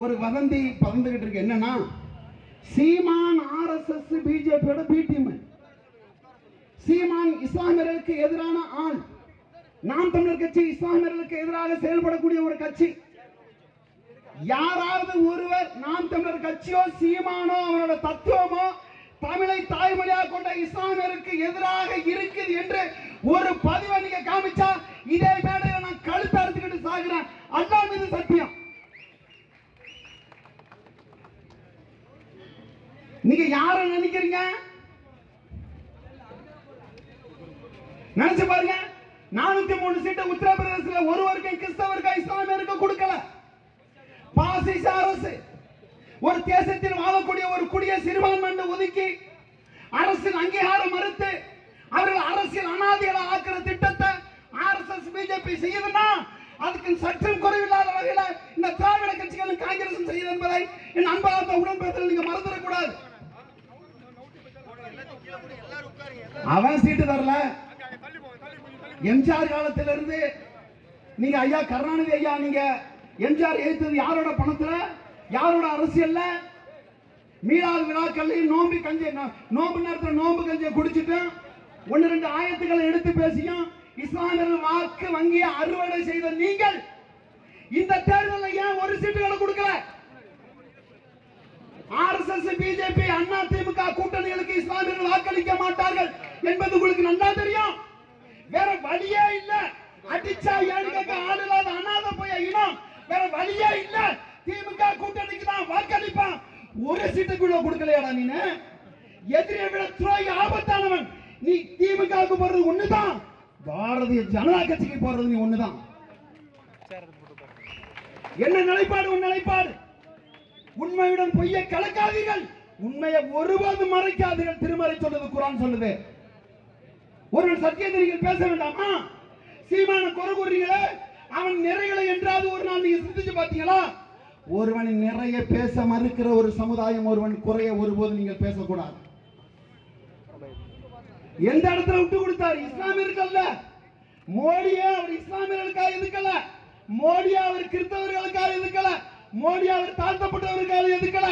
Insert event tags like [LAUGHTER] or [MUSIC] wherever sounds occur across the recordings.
ஒரு வதந்தி பறந்துகிட்டு இருக்கு. என்னன்னா சீமான் ஆர்எஸ்எஸ் பிஜேபியோட பி டீம் சீமான் இஸ்லாமியர்களுக்கு எதிரான ஆள். நாம் தமிழர் கட்சி இஸ்லாமியர்களுக்கு எதிராக செயல்படக்கூடிய ஒரு கட்சி. யாராவது ஒருவர் நாம் தமிழர் கட்சியோ சீமானோ அவரோட தத்துவமோ தமிழை தாய்மொழியாக கொண்ட இஸ்லாமியருக்கு எதிராக இருக்குது என்று ஒரு பதிவை நீங்க காமிச்சா இதே மேடையில நான் கழுத்து அறுத்துக்கிட்டு சாகிறேன் அல்லா மீது சத்தியம் நீங்க யார நினைக்கிறீங்க நினைச்சு பாருங்க நானூத்தி மூணு சீட்டு உத்தரப்பிரதேசத்துல ஒருவருக்கும் கிறிஸ்தவருக்கு இஸ்லாமியருக்கு கொடுக்கல பாசிச அரசு ஒரு தேசத்தில் வாழக்கூடிய ஒரு குடிய என்று ஒதுக்கி அரசின் அங்கீகாரம் மறுத்து அவர்கள் அரசியல் அனாதைகளை ஆக்கிற திட்டத்தை ஆர்எஸ்எஸ் பிஜேபி செய்யுதுன்னா அதுக்கு சற்றும் குறைவில்லாத வகையில இந்த திராவிட கட்சிகளும் காங்கிரசும் செய்யுது என்பதை என் அன்பார்ந்த உடன்பேசல் நீங்க மறந்துடக்கூடாது. அவன் சீட்டு தரல. எம்ஜிஆர் காலத்திலிருந்து நீங்க ஐயா கருணாநிதி ஐயா நீங்க எம்ஜிஆர் எழுத்தது யாரோட பணத்துல? யாரோட அரசியல்ல? மீளாது விழாக்கள்லையும் நோம்பு கஞ்சி நோம்பு நேரத்தில் நோம்பு கஞ்சியை குடிச்சிட்டேன் ஒன்று ரெண்டு ஆயத்துக்களை எடுத்து பேசியும் இஸ்லாமியர்கள் வாக்கு வங்கியை அறுவடை செய்த நீங்கள் இந்த தேர்தலில் ஏன் ஒரு சீட்டுகளை கொடுக்கல? ஆர்எஸ்எஸ் பிஜேபி அண்ணா திமுக கூட்டணிகளுக்கு இஸ்லாமியர்கள் வாக்களிக்க மாட்டார்கள் என்பது உங்களுக்கு நல்லா தெரியும். வேற வழியே இல்ல. அடிச்சா ஏழுக்க ஆள் இல்லாத அனாதை போய் இனம். வேற வழியே இல்ல. திமுக கூட்டணிக்கு தான் வாக்களிப்பான். ஒரு சீட்டுக்குள்ள கொடுக்கலையாடா நீனு? எதிரியை விட துரோகி ஆபத்தானவன். நீ திமுகவுக்கு போறது ஒண்ணுதான். பாரதிய ஜனதா கட்சிக்கு போறது நீ ஒண்ணுதான். என்ன நிலைப்பாடு உன் நிலைப்பாடு? உண்மையுடன் பொய்யை கலக்காதீர்கள். உண்மையை ஒருபோதும் மறைக்காதீர்கள். திருமறை சொல்லுது குரான் சொல்லுது. ஒரு சத்தியத்தை நீங்கள் பேச வேண்டாமா? சீமான குறை கூறுறீங்களே அவன் நிறைகளை என்றாவது ஒரு நாள் நீங்க சிந்திச்சு பார்த்தீங்களா? ஒருவன் நிறைய பேச மறுக்கிற ஒரு சமுதாயம் ஒருவன் குறைய ஒருபோது நீங்கள் பேசக்கூடாது. எந்த இடத்துல விட்டு கொடுத்தார்? இஸ்லாமியர்கள் மோடியே அவர் இஸ்லாமியர்களுக்காக எதுக்கல மோடியே அவர் கிறிஸ்தவர்களுக்காக எதுக்கல மோடி அவர் தாழ்த்தப்பட்டவர்களுக்காக எதுக்கல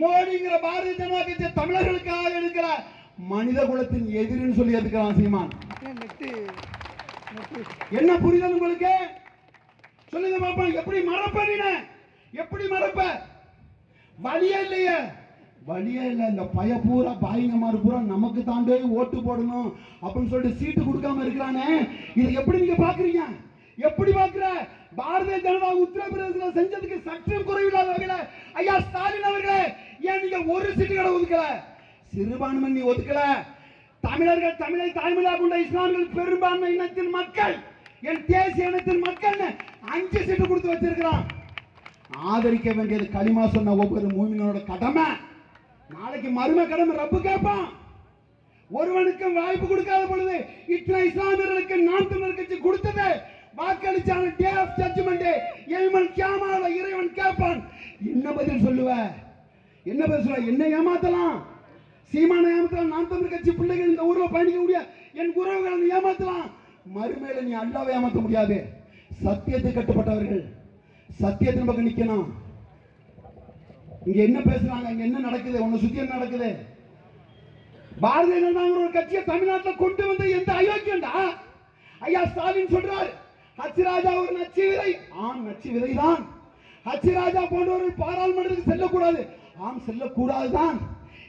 மோடிங்கிற பாரதிய ஜனதா கட்சி தமிழர்களுக்காக எடுக்கல மனித குலத்தின் எதிரின்னு சொல்லி எதுக்கலாம் சீமான். என்ன புரிதல் உங்களுக்கு? சொல்லுங்க பாப்பா எப்படி மரப்பறின எப்படி மறப்ப? வழியே இல்லையே? வழியே இல்லை இந்த பய பூரா பாயிங்க மாதிரி பூரா நமக்கு தாண்டே ஓட்டு போடணும் அப்படின்னு சொல்லிட்டு சீட்டு கொடுக்காம இருக்கிறானே. இதை எப்படி நீங்க பாக்குறீங்க எப்படி பாக்குற பாரதிய ஜனதா உத்தரப்பிரதேசத்துல செஞ்சதுக்கு சற்றும் குறைவில்லாத வகையில ஐயா ஸ்டாலின் அவர்களே ஏன் நீங்க ஒரு சீட்டு கடை ஒதுக்கல? சிறுபான்மை நீ ஒதுக்கல. தமிழர்கள் தமிழை தாய்மொழியாக கொண்ட இஸ்லாமியர்கள் பெரும்பான்மை இனத்தின் மக்கள் என் தேசிய இனத்தின் மக்கள் அஞ்சு சீட்டு கொடுத்து வச்சிருக்கிறான். ஆதரிக்க வேண்டியது களிமா சொன்ன ஒவ்வொரு மூமினோட கடமை. நாளைக்கு மரும கடமை ரப்பு கேட்பான். ஒருவனுக்கும் வாய்ப்பு கொடுக்காத பொழுது இத்தனை இஸ்லாமியர்களுக்கு நான் தமிழர் கட்சி கொடுத்தது. வாக்களிச்சான டே ஆஃப் ஜட்ஜ்மெண்ட் எய்மன் கியாமால இறைவன் கேட்பான். என்ன பதில் சொல்லுவ? என்ன பதில் சொல்லுவ? என்ன ஏமாத்தலாம்? சீமான ஏமாத்தலாம்? நான் தமிழர் கட்சி பிள்ளைகள் இந்த ஊரில் பயணிக்க முடியாது என் உறவுகளை ஏமாத்தலாம்? மறுமையில நீ அல்லாவை ஏமாத்த முடியாது. சத்தியத்தை கட்டுப்பட்டவர்கள். சத்தியத்தின் பக்கம் நிக்கணும். இங்க என்ன பேசுறாங்க? இங்க என்ன நடக்குது? உன்னை சுத்தி என்ன நடக்குது? பாரதிய ஜனதாங்கிற ஒரு கட்சியை தமிழ்நாட்டில் கொண்டு வந்து எந்த அயோக்கியண்டா ஐயா ஸ்டாலின் சொல்றாரு ஹச்சிராஜா ஒரு நச்சு விதை. ஆம் நச்சு விதை தான் ஹச்சிராஜா போன்றவர்கள் பாராளுமன்றத்துக்கு செல்லக்கூடாது. ஆம் செல்லக்கூடாது தான்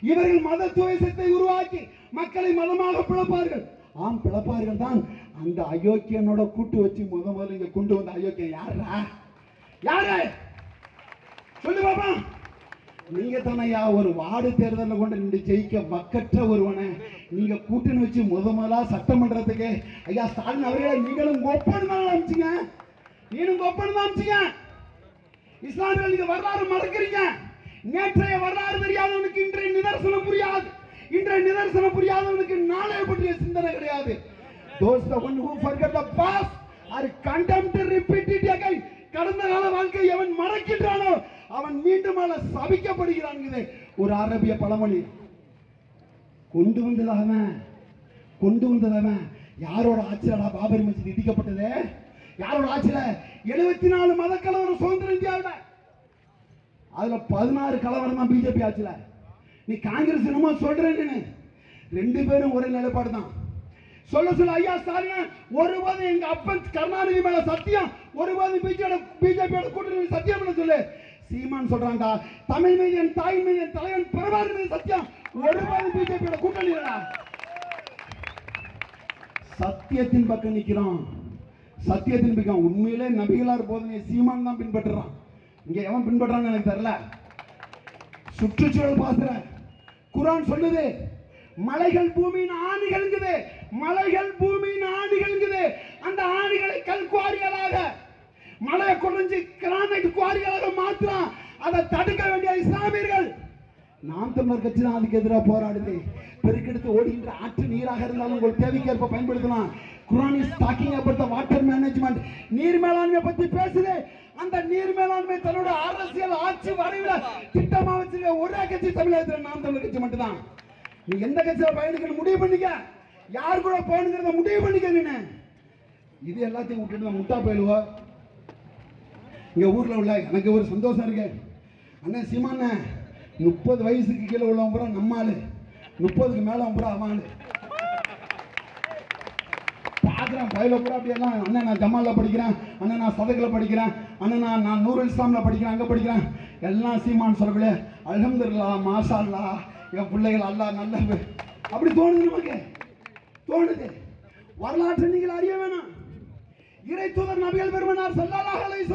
இவர்கள் மத துவேசத்தை உருவாக்கி மக்களை மதமாக பிளப்பார்கள். ஆம் பிளப்பார்கள் தான் அந்த அயோக்கியனோட கூட்டு வச்சு முத முதல்ல இங்க கொண்டு வந்த அயோக்கியன் யாரா யாரு? சொல்லு பாப்பா. நீங்க தானையா ஒரு வார்டு தேர்தலில் கொண்டு நின்று ஜெயிக்க வக்கற்ற ஒருவனை நீங்க கூட்டணி வச்சு முத முதலா சட்டமன்றத்துக்கு ஐயா ஸ்டாலின் அவர்களே நீங்களும் ஒப்பன் தான் அமைச்சிங்க நீனும் ஒப்பன் தான் அமைச்சிங்க இஸ்லாமியர்கள் நீங்க வரலாறு மறக்கிறீங்க. நேற்றைய வரலாறு தெரியாதவனுக்கு இன்றைய நிதர்சனம் புரியாது. இன்றைய நிதர்சனம் புரியாதவனுக்கு நாளைய பற்றிய சிந்தனை கிடையாது. Those the one who forget the past are condemned to repeat it again. கடந்த கால வாழ்க்கை எவன் மறக்கின்றானோ அவன் மீண்டும் அல்ல சபிக்கப்படுகிறான் ஒரு அரபிய பழமொழி. கொண்டு வந்ததவன் கொண்டு வந்ததவன் யாரோட ஆட்சியிலடா பாபரி மசித் இடிக்கப்பட்டது யாரோட ஆட்சியில எழுபத்தி நாலு மதக்கலவரம் சுதந்திர இந்தியாவில்? அதுல பதினாறு கலவரம் தான் பிஜேபி ஆட்சியில. நீ காங்கிரஸ் என்னமோ சொல்றேன்னு. ரெண்டு பேரும் ஒரே நிலைப்பாடு தான் சொல்ல சொல்ல ஐயா ஸ்டாலின் ஒருபோது எங்க அப்பன் கருணாநிதி மேல சத்தியம் ஒருபோது பிஜேபி பிஜேபியோட கூட்டணி சத்தியம் பண்ண சொல்லு. சீமான் சொல்றான்டா தமிழ் மீது என் தாய் மீது என் தலைவன் பிரபாகர் மீது சத்தியம். ஒருபோது பிஜேபியோட கூட்டணி இல்லடா. சத்தியத்தின் பக்கம் நிக்கிறோம் சத்தியத்தின் பக்கம் உண்மையிலே நபிகளார் போதனை சீமான் தான் பின்பற்றுறான். இங்க எவன் பின்பற்றான்னு எனக்கு தெரியல. சுற்றுச்சூழல் பாசுற குரான் சொல்லுது மலைகள் பூமியின் ஆணிகள்ங்குது மலைகள் பூமியின் ஆணிகள்ங்குது அந்த ஆணி கிரானைட் குவாரிகளாக அதை தடுக்க வேண்டிய இஸ்லாமியர்கள். நாம் தமிழர் கட்சி தான் அதுக்கு எதிராக போராடுது. பெருக்கெடுத்து ஓடுகின்ற ஆற்று நீராக இருந்தாலும் உங்கள் தேவைக்கேற்ப பயன்படுத்தலாம். Quran is talking about water management நீர் மேலாண்மை பத்தி பேசுது. அந்த நீர் மேலாண்மை தன்னோட அரசியல் ஆட்சி வரைவில் திட்டமா வச்சிருக்க ஒரே கட்சி தமிழகத்தில் நாம் தமிழர் கட்சி மட்டும்தான். நீ எந்த கட்சியில பயணிக்கணும் முடிவு பண்ணிக்க. யார் கூட போகணுங்கிறத முடிவு பண்ணிக்க நீனு. இது எல்லாத்தையும் விட்டுட்டு முட்டா போயிடுவோம். எங்கள் ஊரில் உள்ள எனக்கு ஒரு சந்தோஷம் இருக்கு. அண்ணன் சீமாண்ண முப்பது வயசுக்கு கீழே உள்ளவன் பூரா நம்ம ஆளு. முப்பதுக்கு மேல அவன் பூரா அவன் ஆளு. பார்க்குறேன் பயில பூரா அப்படி எல்லாம் அண்ணன் நான் ஜமாலில் படிக்கிறேன் அண்ணன் நான் சதகில் படிக்கிறேன் அண்ணன் நான் நான் நூறு இஸ்லாமில் படிக்கிறேன் அங்கே படிக்கிறேன். எல்லாம் சீமான் சொல்லக்கூட அலமதுல்லா மாஷா அல்லா என் பிள்ளைகள் அல்லா நல்ல அப்படி தோணுது நமக்கு. தோணுது. வரலாற்று நீங்கள் அறிய வேணாம். இறை தூதர் நபிகள் பெருமனார் செல்லாலாக அலைஹி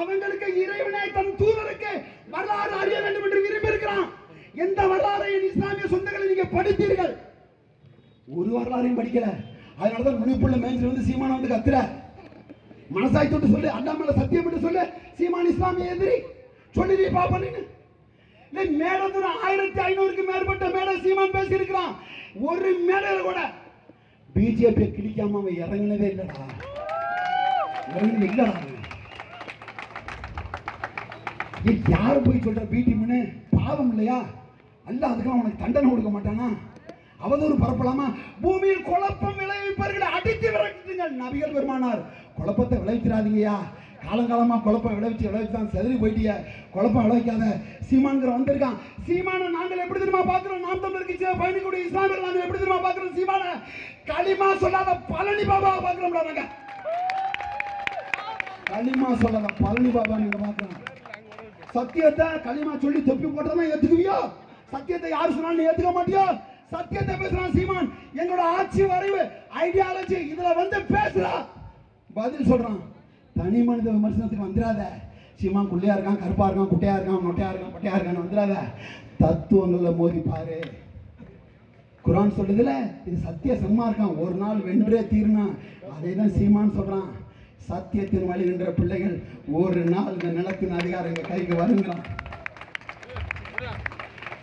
அவங்களுக்கு இறைவனை தன் தூதருக்கு வரலாறு அறிய வேண்டும் என்று விரும்பியிருக்கிறான். எந்த வரலாறையும் இஸ்லாமிய சொந்தங்களை நீங்க படித்தீர்கள்? ஒரு வரலாறையும் படிக்கல. அதனாலதான் முனிப்புள்ள மேய்ச்சி வந்து சீமான வந்து கத்துற. மனசாய் தொட்டு சொல்லு அண்ணாமல சத்தியம் என்று சொல்லு சீமான் இஸ்லாமிய எதிரி. சொல்லி நீ பாப்பன்னு இல்லை மேடத்துல ஆயிரத்தி ஐநூறுக்கு மேற்பட்ட மேடை சீமான் பேசியிருக்கிறான். ஒரு மேடையில கூட பிஜேபி கிழிக்காம அவன் இறங்கினதே இல்லடா. இறங்கினது இல்லடா. அவன். யார் போய் சொல்ற பிடிஎம்னு பாவம் இல்லையா? அல்ல அதுக்கெல்லாம் உனக்கு தண்டனை கொடுக்க மாட்டானா? அவதூறு பரப்பலாமா? பூமியில் குழப்பம் விளைவிப்பார்கள் அடித்து விரட்டுங்கள் நபிகள் பெருமானார். குழப்பத்தை விளைவிக்கிறாதீங்கயா காலங்காலமாக குழப்பம் விளைவிச்சு விளைவிச்சு தான் செதறி போயிட்டிய. குழப்பம் விளைவிக்காத. சீமான்கிற வந்திருக்கான். சீமான நாங்கள் எப்படி தெரியுமா பார்க்குறோம்? நாம் தமிழருக்கு பயணிக்கூடிய இஸ்லாமியர்கள் நாங்கள் எப்படி தெரியுமா பார்க்குறோம்? சீமான களிமா சொல்லாத பழனி பாபாவை பார்க்கிறோம்டா நாங்கள் களிமா சொல்லாத பழனி பாபா நீங்கள் பார்க்குறோம். சத்தியத்தை களிமா சொல்லி தொப்பி போட்டதான் ஏத்துக்குவியோ? சத்தியத்தை யார் சொன்னாலும் ஏத்துக்க மாட்டியோ? சத்தியத்தை பேசுறான் சீமான். எங்களோட ஆட்சி வரைவு ஐடியாலஜி இதுல வந்து பேசுறா பதில் சொல்றான். தனி மனித விமர்சனத்துக்கு வந்துடாத. சீமான் குள்ளையா இருக்கான் கருப்பா இருக்கான் குட்டையா இருக்கான் மொட்டையா இருக்கான் பட்டையா இருக்கான்னு வந்துடாத. தத்துவங்கள்ல மோதி பாரு. குரான் சொல்லுதுல இது சத்திய சன்மார்க்கம் ஒரு நாள் வென்றே தீர்னா அதே தான் சீமான் சொல்றான். சத்தியத்தின் வழிகின்ற பிள்ளைகள் ஒரு நாள் இந்த நிலத்தின் அதிகாரம் எங்க கைக்கு வருங்கிறான்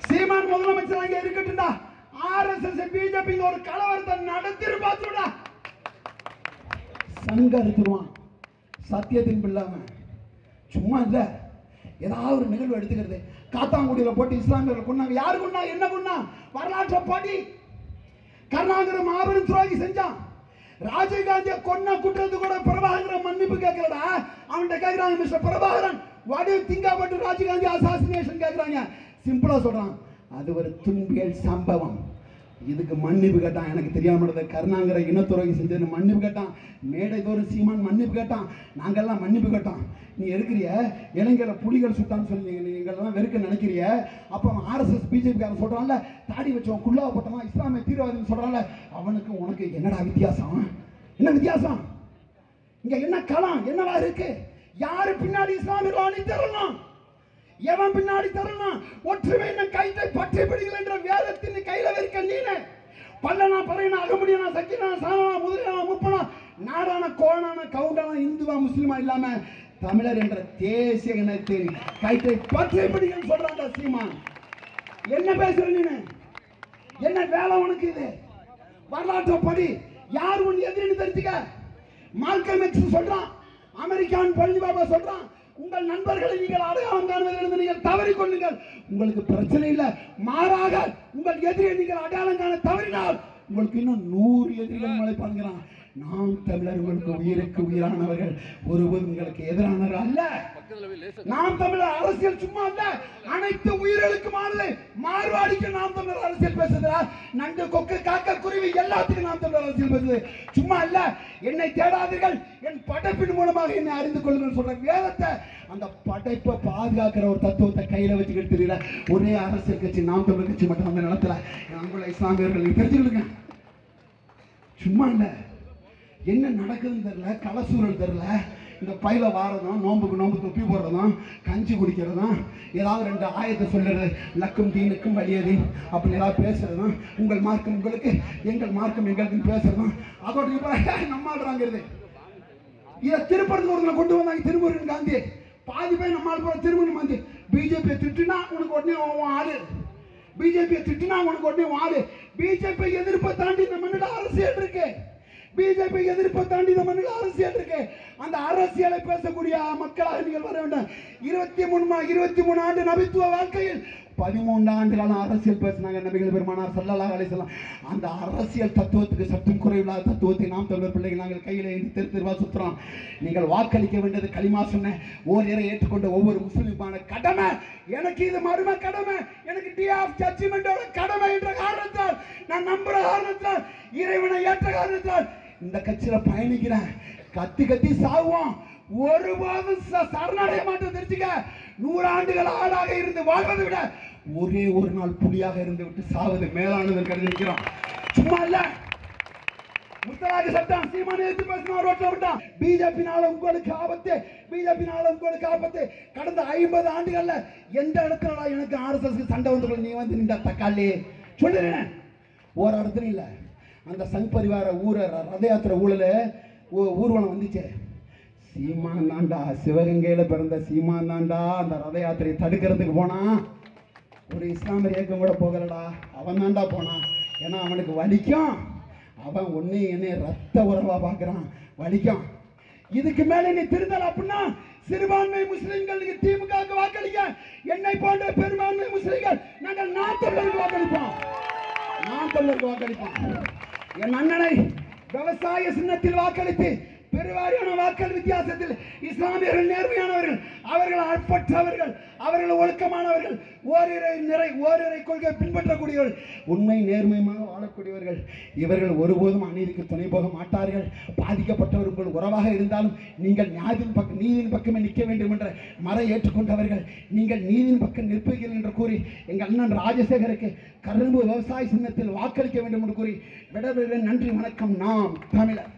சீமான் முதலமைச்சர் அங்க இருக்கட்டும்டா. ஆர்எஸ்எஸ் பிஜேபி ஒரு கலவரத்தை நடத்திருப்பாத்துடா சங்க அறுத்துருவான் சத்தியத்தின் பிள்ளாம சும்மா இல்ல. ஏதாவது ஒரு நிகழ்வு எடுத்துக்கிறது. காத்தாங்குடியில போட்டு இஸ்லாமியர்கள் கொண்டாங்க யாரு கொண்டா என்ன கொண்டா வரலாற்றை படி. கருணாகரம் மாபெரும் துரோகி செஞ்சான். ராஜீவ்காந்தியை கொன்ன குற்றத்து கூட பிரபாகரன் மன்னிப்பு கேட்கலடா? அவன்கிட்ட கேட்கிறாங்க mister Prabhakaran. What திங்கா think Rajiv Gandhi assassination கேட்குறாங்க. சிம்பிளாக சொல்கிறான் அது ஒரு துன்பியல் சம்பவம். இதுக்கு மன்னிப்பு கேட்டான். எனக்கு தெரியாம இருந்தது. கருணாங்கிற இனத்துறவி செஞ்சது மன்னிப்பு கேட்டான். மேடை தோறும் சீமான் மன்னிப்பு கேட்டான். நாங்கெல்லாம் மன்னிப்பு கேட்டோம். நீ இருக்கிறிய இளைஞரை புலிகள் சுட்டான்னு சொல்லி எங்களெல்லாம் நீங்கள்லாம் வெறுக்க நினைக்கிறிய? அப்போ ஆர்எஸ்எஸ் பிஜேபிக்காரன் சொல்கிறான்ல தாடி வச்சவன் குள்ளாவ போட்டவன் இஸ்லாமிய தீவிரவாதின்னு சொல்கிறான்ல அவனுக்கு உனக்கு என்னடா வித்தியாசம்? என்ன வித்தியாசம்? இங்கே என்ன களம் என்னவா இருக்கு? யாரு பின்னாடி இஸ்லாமியர்கள் அணி தரலாம் எவன் பின்னாடி தரலாம் ஒற்றுமை என்ன கைத்தை பற்றி பிடிக்கல என்ற வேதத்தின் கையில இருக்க நீனு பல்லனா பறையனா அகமுடியனா சக்கினா முதலியான முப்பனா நாடான கோணான கவுண்டான இந்துவா முஸ்லீமா இல்லாம தமிழர் என்ற தேசிய இனத்தின் கைத்தை பற்றி பிடிக்கன்னு சொல்றாங்க சீமான். என்ன பேசுற நீனு? என்ன வேலை உனக்கு இது? வரலாற்றை படி யார் உன் எதிரின்னு தெரிஞ்சுக்க? மார்க்கம் எக்ஸ் சொல்றான் அமெரிக்கான் பழனி பாபா சொல்றான் உங்கள் நண்பர்களை நீங்கள் அடையாளம் காணுவதிலிருந்து நீங்கள் தவறி கொள்ளுங்கள். உங்களுக்கு பிரச்சனை இல்லை மாறாக உங்கள் எதிரியை நீங்கள் அடையாளம் காண தவறினால் உங்களுக்கு இன்னும் நூறு எதிரிகள் முளைப்பாங்கிறான் நாம் தமிழர் உங்களுக்கு உயிருக்கு உயிரானவர்கள். ஒருவர் உங்களுக்கு எதிரானவர் அல்ல. நாம் தமிழர் அரசியல் சும்மா அல்ல. அனைத்து உயிர்களுக்குமானது மார்வாடிக்கு நாம் தமிழர் அரசியல் பேசுகிறா நண்டு கொக்கு காக்க குருவி எல்லாத்துக்கும் நாம் தமிழர் அரசியல் பேசுது. சும்மா அல்ல. என்னை தேடாதீர்கள். என் படைப்பின் மூலமாக என்னை அறிந்து கொள்ளுங்கள் சொல்ற வேதத்தை அந்த படைப்பை பாதுகாக்கிற ஒரு தத்துவத்தை கையில வச்சுக்கிட்டு தெரியல ஒரே அரசியல் கட்சி நாம் தமிழர் கட்சி மட்டும் அந்த நிலத்துல. அங்குள்ள இஸ்லாமியர்கள் நீங்க தெரிஞ்சுக்கிடுங்க சும்மா இல்லை. என்ன நடக்குதுன்னு தெரில கலசூரல் தெரில இந்த பையில வாரதும் நோம்புக்கு நோம்பு தொப்பி போடுறதும் கஞ்சி குடிக்கிறதும் ஏதாவது ரெண்டு ஆயத்தை சொல்லுறது லக்கும் தீனுக்கும் வலியது அப்படி ஏதாவது பேசுறதும் உங்கள் மார்க்கம் உங்களுக்கு எங்கள் மார்க்கம் எங்களுக்குன்னு பேசுறதும் அதோட இப்ப [LAUGHS] நம்மாடுறாங்கிறது இதை திருப்பரங்குன்றத்தில் கொண்டு வந்தாங்க திருமுருகன் காந்தி. பாதி பேர் நம்மால் போல திருமணம் வந்து பிஜேபியை திட்டுனா உனக்கு உடனே உன் ஆளு. பிஜேபியை திட்டுனா உனக்கு உடனே உன் ஆளு. பிஜேபி எதிர்ப்பை தாண்டி இந்த மண்ணில் அரசியல் இருக்கு. பிஜேபி எதிர்ப்பை தாண்டி இந்த மண்ணில் அரசியல் இருக்கு. அந்த அரசியலை பேசக்கூடிய மக்களாக நீங்கள் வர வேண்டும். இருபத்தி மூணு இருபத்தி மூணு ஆண்டு நபித்துவ வாழ்க்கையில் பதிமூன்று ஆண்டு காலம் அரசியல் பேசினாங்க நபிகள் பெருமானார் சல்லல்லாஹு அலைசலாம் அந்த அரசியல் தத்துவத்துக்கு சற்றும் குறைவில்லாத தத்துவத்தை நாம் தமிழர் பிள்ளைகள் நாங்கள் கையில் ஏந்தி தெரு தெருவா சுற்றுறோம் நீங்கள் வாக்களிக்க வேண்டியது களிமா சொன்ன இறை ஏற்றுக்கொண்ட ஒவ்வொரு முஸ்லிமான கடமை. எனக்கு இது மரும கடமை. எனக்கு டி ஆஃப் ஜட்ஜ்மெண்டோட கடமை என்ற காரணத்தை நான் நம்புற காரணத்தால் இறைவனை ஏற்ற காரணத்தால் இந்த கட்சியில பயணிக்கிறேன். கத்தி கத்தி சாகுவோம் ஒருபோதும் சரணடைய மாட்டோம். தெரிஞ்சுக்க? நூறாண்டுகள் ஆளாக இருந்து வாழ்வதை விட ஒரே ஒரு நாள் புலியாக இருந்து விட்டு சாவது மேலானது கருதி சும்மா இல்ல. முத்தலாக சட்டம் சீமான எடுத்து பேசினா ரோட்ல விட்டான் பிஜேபினால உங்களுக்கு ஆபத்து பிஜேபினால உங்களுக்கு ஆபத்து. கடந்த ஐம்பது ஆண்டுகள்ல எந்த இடத்துல எனக்கு ஆர்எஸ்எஸ் சண்டை வந்து நீ வந்து நின்ற தக்காளி? சொல்லுறேன் ஒரு இடத்துல இல்லை. அந்த சங் பரிவார ஊர ர- ரத யாத்திரை ஊழல ஊ- ஊர்வலம் வந்துச்சே. சீமான் தாண்டா சிவகங்கையில் பிறந்த சீமான் தாண்டா அந்த ரத யாத்திரையை தடுக்கிறதுக்கு போனான் ஒரு இஸ்லாமிய இயக்கம் கூட போகலடா. அவன் தாண்டா போனான் ஏன்னா அவனுக்கு வலிக்கும். அவன் ஒன்று என்ன ரத்த உறவா பார்க்குறான் வலிக்கும். இதுக்கு மேல நீ திருந்தல் அப்படின்னா சிறுபான்மை முஸ்லிம்களுக்கு திமுக வாக்களிக்க. என்னை போன்ற பெரும்பான்மை முஸ்லிம்கள் நாங்கள் நாட்டு வாக்களிப்போம். நாம் தமிழருக்கு வாக்களிப்போம் என் அண்ணனை விவசாய சின்னத்தில் வாக்களித்து பெருவாரியான வாக்கள் வித்தியாசத்தில் இஸ்லாமியர்கள் நேர்மையானவர்கள் அவர்கள் அற்பற்றவர்கள் அவர்கள் ஒழுக்கமானவர்கள் ஓரிரை நிறை ஓரிரை கொள்கை பின்பற்றக்கூடியவர்கள் உண்மை நேர்மையாக வாழக்கூடியவர்கள். இவர்கள் ஒருபோதும் அநீதிக்கு துணை போக மாட்டார்கள். பாதிக்கப்பட்டவர் உங்கள் உறவாக இருந்தாலும் நீங்கள் நியாயத்தின் பக்கம் நீதியின் பக்கமே நிற்க வேண்டும் என்ற மறை ஏற்றுக்கொண்டவர்கள். நீங்கள் நீதியின் பக்கம் நிற்பீர்கள் என்று கூறி எங்கள் அண்ணன் ராஜசேகருக்கு கரும்பு விவசாய சின்னத்தில் வாக்களிக்க வேண்டும் என்று கூறி விடவிட நன்றி வணக்கம். நாம் தமிழர்.